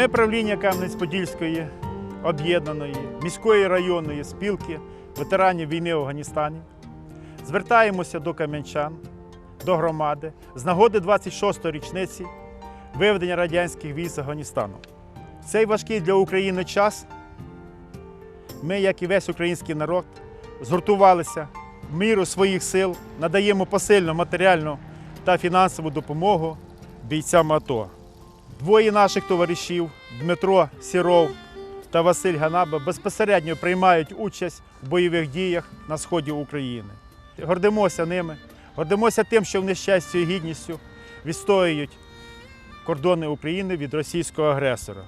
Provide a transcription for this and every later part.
Ми правління Кам'янець-Подільської об'єднаної міської районної спілки ветеранів війни в Афганістані звертаємося до кам'янчан, до громади з нагоди 26-ї річниці виведення радянських військ з Афганістану. В цей важкий для України час ми, як і весь український народ, згуртувалися в міру своїх сил, надаємо посильну матеріальну та фінансову допомогу бійцям АТО. Двоє наших товаришів Дмитро Сіров та Василь Ганаба безпосередньо приймають участь в бойових діях на сході України. Гордимося ними, гордимося тим, що вони з честю і гідністю відстоюють кордони України від російського агресора.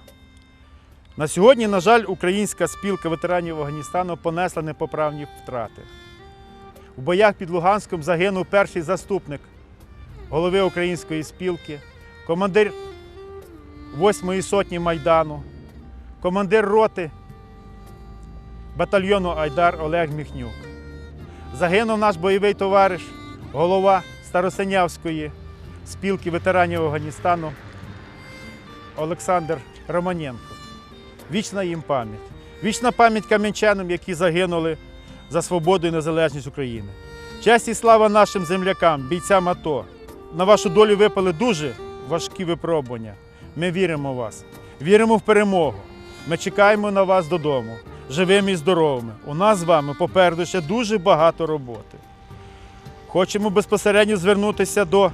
На сьогодні, на жаль, українська спілка ветеранів Афганістану понесла непоправні втрати. У боях під Луганськом загинув перший заступник голови української спілки, командир 8-ї сотні Майдану, командир роти батальйону Айдар Олег Міхнюк. Загинув наш бойовий товариш, голова Старосинявської спілки ветеранів Афганістану Олександр Романенко. Вічна їм пам'ять. Вічна пам'ять кам'янчанам, які загинули за свободу і незалежність України. Честь і слава нашим землякам, бійцям АТО. На вашу долю випали дуже важкі випробування. Ми віримо в вас, віримо в перемогу. Ми чекаємо на вас додому, живими і здоровими. У нас з вами попереду ще дуже багато роботи. Хочемо безпосередньо звернутися до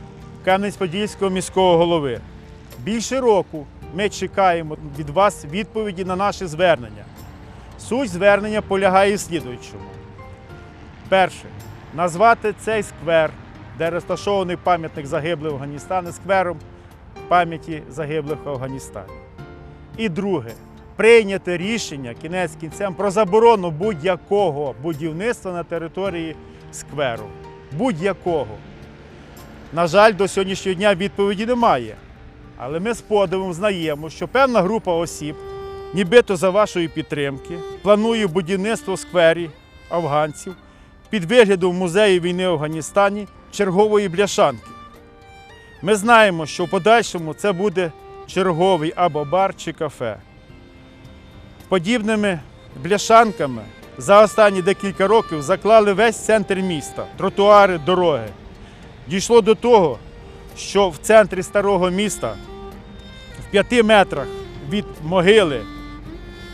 Кам'янець-Подільського міського голови. Більше року ми чекаємо від вас відповіді на наші звернення. Суть звернення полягає в слідуючому. Перше, назвати цей сквер, де розташований пам'ятник загиблих в Афганістані, сквером пам'яті загиблих в Афганістані. І друге, прийняти рішення кінець кінцем про заборону будь-якого будівництва на території скверу. Будь-якого. На жаль, до сьогоднішнього дня відповіді немає. Але ми з подивом знаємо, що певна група осіб, нібито за вашої підтримки, планує будівництво сквері афганців під виглядом музею війни в Афганістані чергової бляшанки. Ми знаємо, що в подальшому це буде черговий або бар чи кафе. Подібними бляшанками за останні декілька років заклали весь центр міста, тротуари, дороги. Дійшло до того, що в центрі старого міста, в п'яти метрах від могили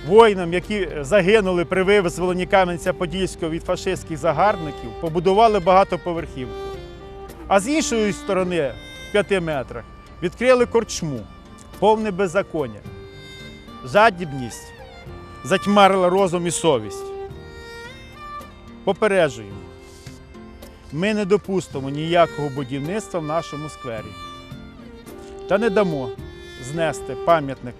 воїнам, які загинули при визволенні Кам'янця-Подільського від фашистських загарбників, побудували багатоповерхівку. А з іншої сторони, п'яти метрах, відкрили корчму, повне беззаконня. Жадібність затьмарила розум і совість. Попереджуємо. Ми не допустимо ніякого будівництва в нашому сквері. Та не дамо знести пам'ятник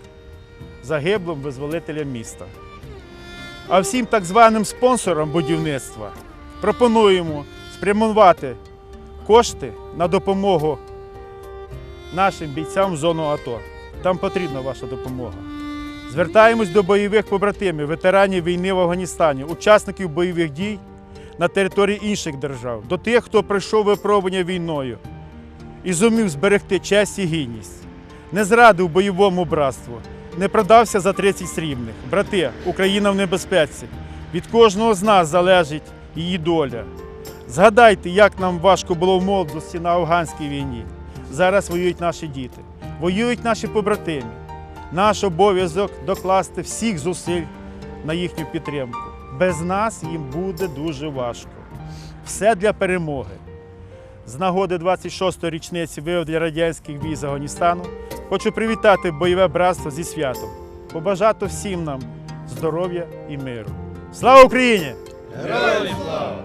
загиблим визволителям міста. А всім так званим спонсорам будівництва пропонуємо спрямувати кошти на допомогу нашим бійцям в зону АТО. Там потрібна ваша допомога. Звертаємось до бойових побратимів, ветеранів війни в Афганістані, учасників бойових дій на території інших держав, до тих, хто пройшов випробування війною і зумів зберегти честь і гідність, не зрадив бойовому братству, не продався за 30 срібних. Брати, Україна в небезпеці. Від кожного з нас залежить її доля. Згадайте, як нам важко було в молодості на афганській війні. Зараз воюють наші діти, воюють наші побратимі. Наш обов'язок докласти всіх зусиль на їхню підтримку. Без нас їм буде дуже важко. Все для перемоги. З нагоди 26-ї річниці виведення радянських військ з Афганістану хочу привітати бойове братство зі святом, побажати всім нам здоров'я і миру. Слава Україні! Героям слава!